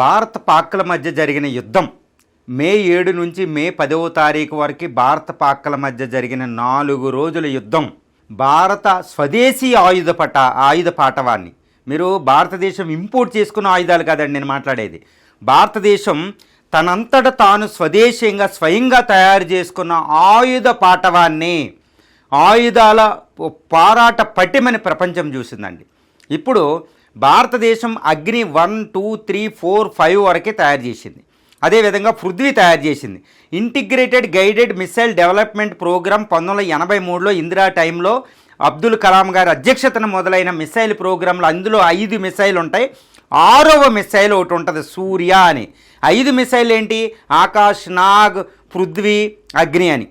భారత పాక్ల మధ్య జరిగిన యుద్ధం. మే ఏడు నుంచి మే పదవ తారీఖు వరకు భారత పాక్ల మధ్య జరిగిన నాలుగు రోజుల యుద్ధం. భారత స్వదేశీ ఆయుధ పట ఆయుధ పాటవాన్ని. మీరు భారతదేశం ఇంపోర్ట్ చేసుకున్న ఆయుధాలు కాదండి నేను మాట్లాడేది. భారతదేశం తనంతట తాను స్వదేశీయంగా స్వయంగా తయారు చేసుకున్న ఆయుధ పాటవాన్ని ఆయుధాల పోరాట పటిమని ప్రపంచం చూసిందండి. ఇప్పుడు భారతదేశం Agni one two three four five వరకే తయారు చేసింది. అదేవిధంగా పృథ్వీ తయారు చేసింది. Integrated guided missile development programme పంతొమ్మిది వందల ఎనభై మూడులో ఇందిరా టైంలో అబ్దుల్ కలాం గారి అధ్యక్షతన మొదలైన మిసైల్ ప్రోగ్రాంలో అందులో ఐదు మిసైల్ ఉంటాయి. ఆరవ మిసైల్ ఒకటి ఉంటుంది సూర్య అని. ఐదు మిసైల్ ఏంటి? ఆకాశ్ నాగ్ పృథ్వీ అగ్ని అని.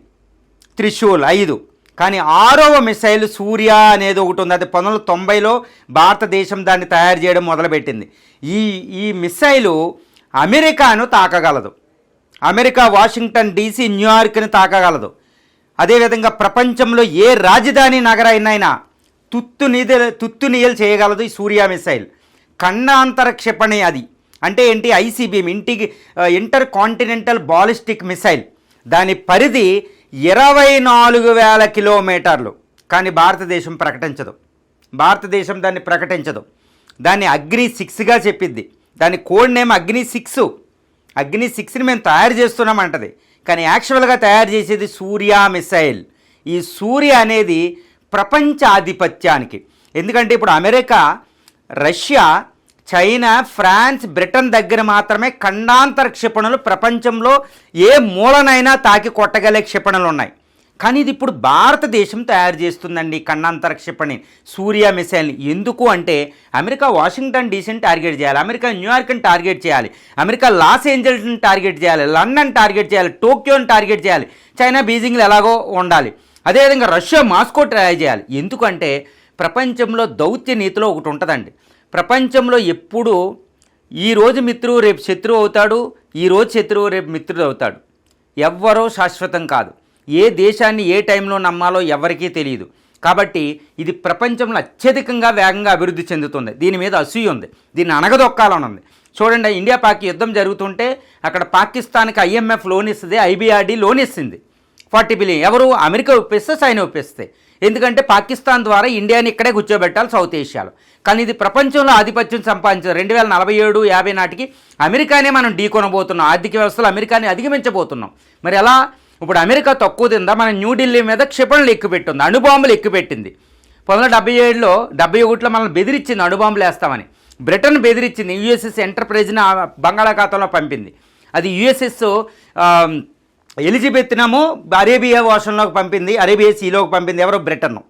త్రిశూల్ ఐదు. కానీ ఆరవ మిసైల్ సూర్య అనేది ఒకటి ఉంది. అది పంతొమ్మిది వందల తొంభైలో భారతదేశం దాన్ని తయారు చేయడం మొదలుపెట్టింది. ఈ ఈ మిసైలు అమెరికాను తాకగలదు. అమెరికా వాషింగ్టన్ డీసీ న్యూయార్క్ని తాకగలదు. అదేవిధంగా ప్రపంచంలో ఏ రాజధాని నగరైనైనా తుత్తు నిధి తుత్తు నియలు చేయగలదు ఈ సూర్య మిసైల్. ఖండాంతర క్షిపణి అది. అంటే ఏంటి? ఐసీబీఎం ఇంటికి ఇంటర్ కాంటినెంటల్ బాలిస్టిక్ మిసైల్. దాని పరిధి ఇరవై నాలుగు వేల కిలోమీటర్లు. కానీ భారతదేశం ప్రకటించదు. భారతదేశం దాన్ని ప్రకటించదు. దాన్ని అగ్ని సిక్స్గా చెప్పిద్ది. దాని కోడ్ నేమ్ అగ్ని సిక్స్. అగ్ని సిక్స్ని మేము తయారు చేస్తున్నామంటది. కానీ యాక్చువల్గా తయారు చేసేది సూర్య మిసైల్. ఈ సూర్య అనేది ప్రపంచ ఆధిపత్యానికి ఎందుకంటే ఇప్పుడు America Russia China France Britain దగ్గర మాత్రమే ఖండాంతర క్షిపణులు ప్రపంచంలో ఏ మూలనైనా తాకి కొట్టగలే క్షిపణులు ఉన్నాయి. కానీ ఇది ఇప్పుడు భారతదేశం తయారు చేస్తుందండి ఖండాంతర క్షిపణి సూర్య మిసైల్ని ఎందుకు అంటే అమెరికా వాషింగ్టన్ డీసీని టార్గెట్ చేయాలి అమెరికా న్యూయార్క్ని టార్గెట్ చేయాలి అమెరికా లాస్ ఏంజల్స్ని టార్గెట్ చేయాలి లండన్ టార్గెట్ చేయాలి టోక్యోని టార్గెట్ చేయాలి చైనా బీజింగ్లు ఎలాగో ఉండాలి. అదేవిధంగా రష్యా మాస్కో ట్రై చేయాలి. ఎందుకంటే ప్రపంచంలో దౌత్య నీతిలో ఒకటి ఉంటుందండి. ప్రపంచంలో ఎప్పుడూ ఈరోజు మిత్రువు రేపు శత్రువు అవుతాడు ఈరోజు శత్రువు రేపు మిత్రుడు అవుతాడు. ఎవ్వరో శాశ్వతం కాదు. ఏ దేశాన్ని ఏ టైంలో నమ్మాలో ఎవరికీ తెలియదు. కాబట్టి ఇది ప్రపంచంలో అత్యధికంగా వేగంగా అభివృద్ధి చెందుతుంది. దీని మీద అసూయ ఉంది. దీన్ని అనగదొక్కాలని ఉంది చూడండి ఇండియా పాక్ యుద్ధం జరుగుతుంటే అక్కడ పాకిస్తాన్కి ఐఎంఎఫ్ లోన్ ఇస్తుంది ఐబీఆర్డీ లోన్ ఇస్తుంది. Forty billion. ఎవరు? అమెరికా ఒప్పిస్తే చైనా ఒప్పిస్తే. ఎందుకంటే పాకిస్తాన్ ద్వారా ఇండియాని ఇక్కడే కూర్చోబెట్టాలి సౌత్ ఏషియాలో. కానీ ఇది ప్రపంచంలో ఆధిపత్యం సంపాదించారు రెండు వేల నలభై ఏడు యాభై నాటికి అమెరికానే మనం ఢీకొనబోతున్నాం ఆర్థిక వ్యవస్థలో అమెరికాని అధిగమించబోతున్నాం. మరి ఎలా? ఇప్పుడు అమెరికా తక్కువ తిందా? మన న్యూఢిల్లీ మీద క్షిపణులు ఎక్కుపెట్టింది. అణుబాంబులు ఎక్కుపెట్టింది. పంతొమ్మిది వందల డెబ్బై ఏడులో డెబ్బై ఒకటిలో మనల్ని బెదిరించింది అణుబాంబులు వేస్తామని. బ్రిటన్ బెదిరించింది. యుఎస్ఎస్ ఎంటర్ప్రైజ్ని బంగాళాఖాతంలో పంపింది. అది యుఎస్ఎస్ ఎలిజబెత్నేమో అరేబియా వాషన్లోకి పంపింది అరేబియా సీలోకి పంపింది ఎవరో బ్రిటన్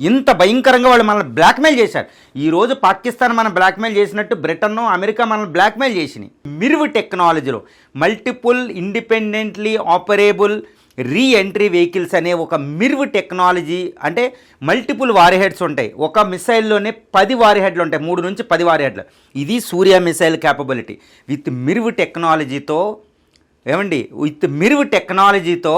ఇంత భయంకరంగా వాళ్ళు మనల్ని బ్లాక్మెయిల్ చేశారు. ఈరోజు పాకిస్తాన్ మనం బ్లాక్మెయిల్ చేసినట్టు బ్రిటన్ అమెరికా మనల్ని బ్లాక్మెయిల్ చేసినాయి. మిరువు టెక్నాలజీలో multiple independently operable re entry vehicles అనే ఒక మిరువు టెక్నాలజీ అంటే మల్టిపుల్ వారిహెడ్స్ ఉంటాయి. ఒక మిసైల్లోనే పది వారిహెడ్లు ఉంటాయి. మూడు నుంచి పది వారిహెడ్లు ఇది Surya missile capability. With MIRV టెక్నాలజీతో ఏమండి? విత్ మిరువు టెక్నాలజీతో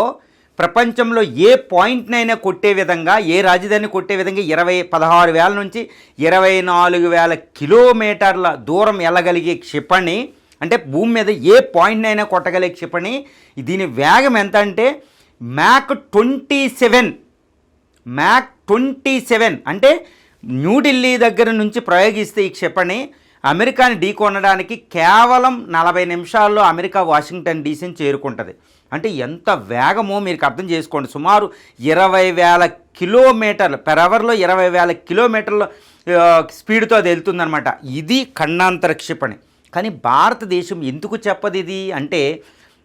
ప్రపంచంలో ఏ పాయింట్నైనా కొట్టే విధంగా ఏ రాజధాని కొట్టే విధంగా ఇరవై పదహారు వేల నుంచి ఇరవై నాలుగు వేల కిలోమీటర్ల దూరం వెళ్ళగలిగే క్షిపణి అంటే భూమి మీద ఏ పాయింట్నైనా కొట్టగలిగే క్షిపణి దీని వేగం ఎంత అంటే Mach twenty seven Mach twenty seven అంటే న్యూఢిల్లీ దగ్గర నుంచి ప్రయోగిస్తే ఈ క్షిపణి అమెరికాని ఢీకొనడానికి కేవలం నలభై నిమిషాల్లో అమెరికా వాషింగ్టన్ డీసీని చేరుకుంటుంది. అంటే ఎంత వేగమో మీరు అర్థం చేసుకోండి. సుమారు ఇరవై వేల కిలోమీటర్లు పెర్ అవర్లో ఇరవై వేల కిలోమీటర్ల స్పీడ్తో అది వెళ్తుందనమాట ఇది ఖండాంతర క్షిపణి కానీ భారతదేశం ఎందుకు చెప్పదు ఇది అంటే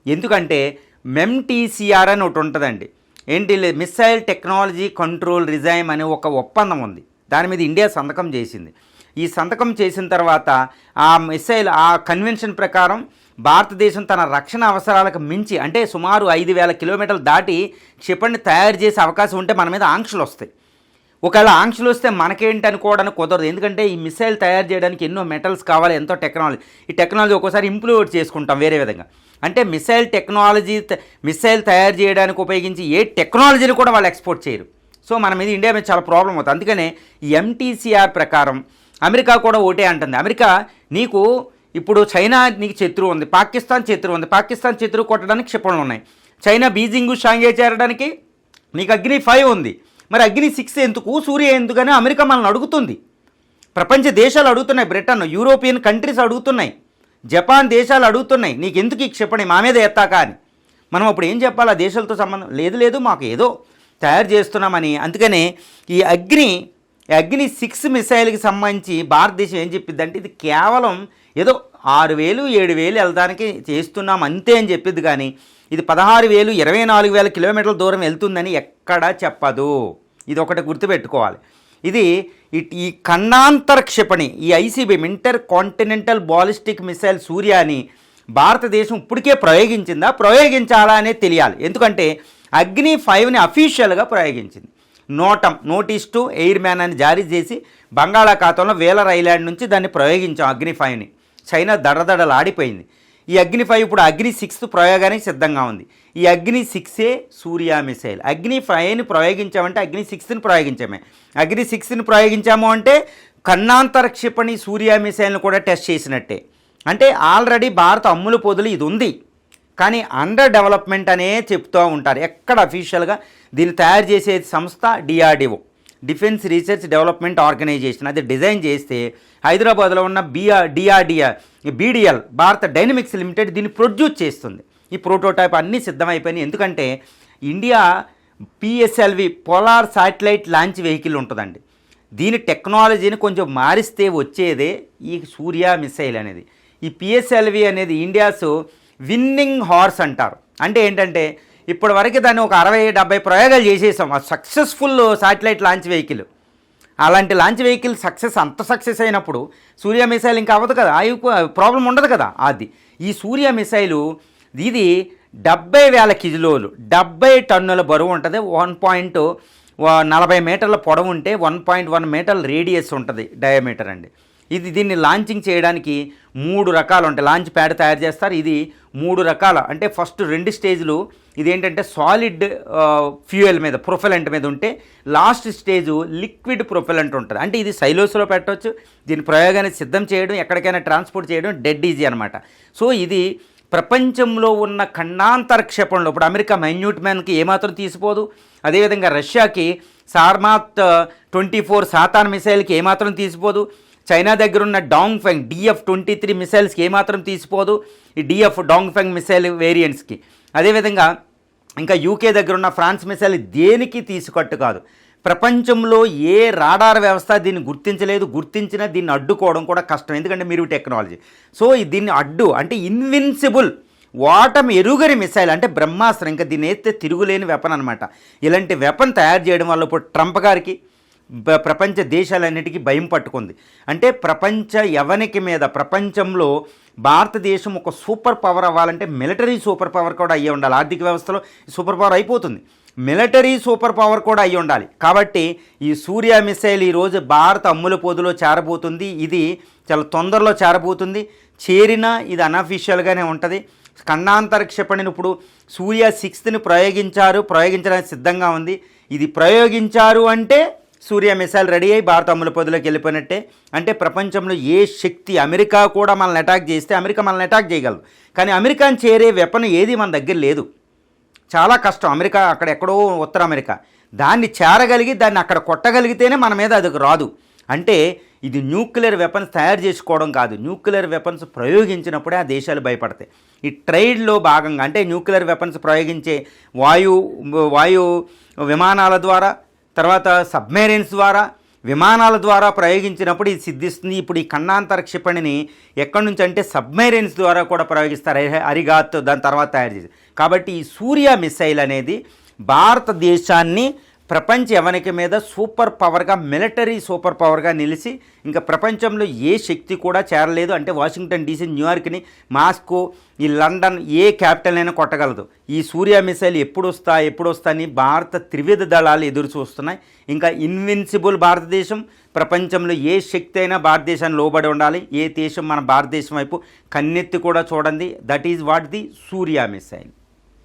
ఎందుకంటే మెమ్టీసీఆర్ అని ఒకటి ఉంటుందండి. ఏంటి లే- మిసైల్ టెక్నాలజీ కంట్రోల్ రిజైమ్ అనే ఒక ఒప్పందం ఉంది. దాని మీద ఇండియా సంతకం చేసింది. ఈ సంతకం చేసిన తర్వాత ఆ మిస్సైల్ ఆ కన్వెన్షన్ ప్రకారం భారతదేశం తన రక్షణ అవసరాలకు మించి అంటే సుమారు ఐదు వేల కిలోమీటర్లు దాటి క్షిపణిని తయారు చేసే అవకాశం ఉంటే మన మీద ఆంక్షలు వస్తాయి. ఒకవేళ ఆంక్షలు వస్తే మనకేంటి అనుకోవడానికి కుదరదు. ఎందుకంటే ఈ మిసైల్ తయారు చేయడానికి ఎన్నో మెటల్స్ కావాలి ఎంతో టెక్నాలజీ. ఈ టెక్నాలజీ ఒక్కోసారి ఇంప్రూవ్ చేసుకుంటాం వేరే విధంగా. అంటే మిసైల్ టెక్నాలజీ మిసైల్ తయారు చేయడానికి ఉపయోగించి ఏ టెక్నాలజీని కూడా వాళ్ళు ఎక్స్పోర్ట్ చేయరు. సో మన మీద ఇండియా మీద చాలా ప్రాబ్లం అవుతుంది. అందుకనే ఎంటీసీఆర్ ప్రకారం అమెరికా కూడా ఓటే అంటుంది. అమెరికా నీకు ఇప్పుడు చైనా నీకు శత్రువు ఉంది. పాకిస్తాన్ శత్రువు ఉంది. పాకిస్తాన్ శత్రువు కొట్టడానికి క్షిపణులు ఉన్నాయి. చైనా బీజింగ్ షాంఘై చేరడానికి నీకు అగ్ని ఫైవ్ ఉంది. మరి అగ్ని సిక్స్ ఎందుకు? సూర్య ఎందుకని అమెరికా మనల్ని అడుగుతుంది. ప్రపంచ దేశాలు అడుగుతున్నాయి. బ్రిటన్ యూరోపియన్ కంట్రీస్ అడుగుతున్నాయి. జపాన్ దేశాలు అడుగుతున్నాయి. నీకు ఎందుకు ఈ క్షిపణి? మా మీద ఎత్తాక అని మనం అప్పుడు ఏం చెప్పాలి? ఆ దేశాలతో సంబంధం లేదు లేదు మాకు ఏదో తయారు చేస్తున్నామని. అందుకనే ఈ అగ్ని అగ్ని సిక్స్ మిసైల్కి సంబంధించి భారతదేశం ఏం చెప్పిందంటే ఇది కేవలం ఏదో ఆరు వేలు ఏడు వేలు వెళ్ళడానికి చేస్తున్నాం అంతే అని చెప్పిద్ది కానీ ఇది పదహారు వేలు ఇరవై నాలుగు వేల కిలోమీటర్ల దూరం వెళ్తుందని ఎక్కడా చెప్పదు. ఇది ఒకటి గుర్తుపెట్టుకోవాలి. ఇది ఇట్- ఈ ఖండాంతర క్షిపణి ఈ ICB intercontinental ballistic missile Surya అని భారతదేశం ఇప్పటికే ప్రయోగించిందా? ప్రయోగించాలా అనేది తెలియాలి. ఎందుకంటే అగ్ని ఫైవ్ని అఫీషియల్గా ప్రయోగించింది. NOTAM notice to airman అని జారీ చేసి బంగాళాఖాతంలో వేలర్ ఐలాండ్ నుంచి దాన్ని ప్రయోగించాం అగ్నిఫైవ్ని చైనా దడదడలాడిపోయింది. ఈ అగ్ని ఫైవ్ ఇప్పుడు అగ్ని సిక్స్ ప్రయోగానికి సిద్ధంగా ఉంది. ఈ అగ్ని సిక్సే సూర్య మిసైల్. అగ్ని ఫైవ్ని ప్రయోగించామంటే అగ్ని సిక్స్ని ప్రయోగించామే. అగ్ని సిక్స్ని ప్రయోగించాము అంటే కన్నాంతర క్షిపణి సూర్య మిసైల్ని కూడా టెస్ట్ చేసినట్టే. అంటే ఆల్రెడీ భారత అమ్ముల పొదులు ఇది ఉంది. కానీ అండర్ డెవలప్మెంట్ అనే చెప్తూ ఉంటారు. ఎక్కడ అఫీషియల్గా దీన్ని తయారు చేసే సంస్థ DRDO defence research development organisation. అది డిజైన్ చేస్తే హైదరాబాద్లో ఉన్న BR DRDR BDL Bharat dynamics limited దీన్ని ప్రొడ్యూస్ చేస్తుంది. ఈ ప్రోటోటైప్ అన్నీ సిద్ధమైపోయినాయి. ఎందుకంటే India PSLV polar satellite launch vehicle ఉంటుందండి. దీని టెక్నాలజీని కొంచెం మారిస్తే వచ్చేదే ఈ సూర్య మిసైల్ అనేది. ఈ పిఎస్ఎల్వి అనేది ఇండియాస్ విన్నింగ్ హార్స్ అంటారు. అంటే ఏంటంటే ఇప్పటి వరకు దాన్ని ఒక అరవై డెబ్బై ప్రయోగాలు చేసేసాం. ఆ సక్సెస్ఫుల్ శాటిలైట్ లాంచ్ వెహికల్. అలాంటి లాంచ్ వెహికల్ సక్సెస్ అంత సక్సెస్ అయినప్పుడు సూర్య మిసైల్ ఇంకా అవ్వదు కదా అవి ప్రాబ్లం ఉండదు కదా అది. ఈ సూర్య మిసైలు ఇది డెబ్బై వేల కిలోలు డెబ్బై టన్నుల బరువు ఉంటుంది. వన్ పాయింట్ నలభై మీటర్ల పొడవు ఉంటే వన్ పాయింట్ వన్ మీటర్ల రేడియస్ ఉంటుంది డయామీటర్ అండి. ఇది దీన్ని లాంచింగ్ చేయడానికి మూడు రకాలు ఉంటాయి లాంచ్ ప్యాడ్ తయారు చేస్తారు. ఇది మూడు రకాల అంటే ఫస్ట్ రెండు స్టేజ్లు ఇదేంటంటే సాలిడ్ ఫ్యూయల్ మీద ప్రొఫెలెంట్ మీద ఉంటే లాస్ట్ స్టేజ్ లిక్విడ్ ప్రొఫెలెంట్ ఉంటుంది. అంటే ఇది సైలోస్లో పెట్టవచ్చు దీని ప్రయోగాన్ని సిద్ధం చేయడం ఎక్కడికైనా ట్రాన్స్పోర్ట్ చేయడం డెడ్ ఈజీ అనమాట సో ఇది ప్రపంచంలో ఉన్న ఖండాంతర క్షేపణలో. ఇప్పుడు అమెరికా మైన్యూట్ మ్యాన్కి ఏమాత్రం తీసిపోదు. అదేవిధంగా రష్యాకి సార్మాత్ ట్వంటీ ఫోర్ సాతాన్ మిసైల్కి ఏమాత్రం తీసిపోదు. చైనా దగ్గర ఉన్న Dong Feng DF twenty three మిసైల్స్కి ఏమాత్రం తీసిపోదు. ఈ డిఎఫ్ డాంగ్ ఫెంగ్ మిసైల్ వేరియంట్స్కి. అదేవిధంగా ఇంకా యూకే దగ్గర ఉన్న ఫ్రాన్స్ మిసైల్ దేనికి తీసుకట్టు కాదు. ప్రపంచంలో ఏ రాడార్ వ్యవస్థ దీన్ని గుర్తించలేదు. గుర్తించినా దీన్ని అడ్డుకోవడం కూడా కష్టం. ఎందుకంటే మీరు టెక్నాలజీ. సో దీన్ని అడ్డు అంటే ఇన్విన్సిబుల్ వాటం ఎరుగని మిసైల్ అంటే బ్రహ్మాస్త్రం. ఇంకా దీన్ని ఎత్తే తిరుగులేని వెపన్ అనమాట ఇలాంటి వెపన్ తయారు చేయడం వల్ల ఇప్పుడు ట్రంప్ గారికి ప్రపంచ దేశాలన్నిటికీ భయం పట్టుకుంది. అంటే ప్రపంచ యవనికి మీద ప్రపంచంలో భారతదేశం ఒక సూపర్ పవర్ అవ్వాలంటే మిలిటరీ సూపర్ పవర్ కూడా అయ్యి ఉండాలి. ఆర్థిక వ్యవస్థలో సూపర్ పవర్ అయిపోతుంది. మిలిటరీ సూపర్ పవర్ కూడా అయ్యి ఉండాలి. కాబట్టి ఈ సూర్య మిసైల్ ఈరోజు భారత అమ్ముల పొదులో చేరబోతుంది. ఇది చాలా తొందరలో చేరబోతుంది. చేరినా ఇది అనఫీషియల్గానే ఉంటుంది. ఖండాంతర క్షిపణిని ఇప్పుడు సూర్య సిక్స్త్ని ప్రయోగించారు. ప్రయోగించడానికి సిద్ధంగా ఉంది. ఇది ప్రయోగించారు అంటే సూర్య మిసైల్ రెడీ అయ్యి భారత అమ్ముల పొదిలోకి వెళ్ళిపోయినట్టే. అంటే ప్రపంచంలో ఏ శక్తి అమెరికా కూడా మనల్ని అటాక్ చేస్తే అమెరికా మనల్ని అటాక్ చేయగలదు. కానీ అమెరికాని చేరే వెపన్ ఏది మన దగ్గర లేదు. చాలా కష్టం. అమెరికా అక్కడ ఎక్కడో ఉత్తర అమెరికా. దాన్ని చేరగలిగి దాన్ని అక్కడ కొట్టగలిగితేనే మన మీద అది రాదు. అంటే ఇది న్యూక్లియర్ వెపన్స్ తయారు చేసుకోవడం కాదు. న్యూక్లియర్ వెపన్స్ ప్రయోగించినప్పుడే ఆ దేశాలు భయపడతాయి. ఈ ట్రైడ్లో భాగంగా అంటే న్యూక్లియర్ వెపన్స్ ప్రయోగించే వాయు వాయు విమానాల ద్వారా తర్వాత సబ్మెరైన్స్ ద్వారా విమానాల ద్వారా ప్రయోగించినప్పుడు ఇది సిద్ధిస్తుంది. ఇప్పుడు ఈ ఖండాంతర క్షిపణిని ఎక్కడి నుంచి అంటే సబ్మెరైన్స్ ద్వారా కూడా ప్రయోగిస్తారు. అరిగాత్ దాని తర్వాత తయారు చేసి. కాబట్టి ఈ సూర్య మిసైల్ అనేది భారతదేశాన్ని ప్రపంచ యవనిక మీద సూపర్ పవర్గా మిలిటరీ సూపర్ పవర్గా నిలిచి ఇంకా ప్రపంచంలో ఏ శక్తి కూడా చేరలేదు. అంటే వాషింగ్టన్ డీసీ న్యూయార్క్ని మాస్కో ఈ లండన్ ఏ క్యాపిటల్ అయినా కొట్టగలదు. ఈ సూర్య మిసైల్ ఎప్పుడు వస్తా ఎప్పుడు వస్తాయని భారత త్రివిధ దళాలు ఎదురు చూస్తున్నాయి ఇంకా ఇన్విన్సిబుల్ భారతదేశం ప్రపంచంలో ఏ శక్తి అయినా భారతదేశాన్ని లోబడి ఉండాలి. ఏ దేశం మన భారతదేశం వైపు కన్నెత్తి కూడా చూడండి. That is what the Surya missile.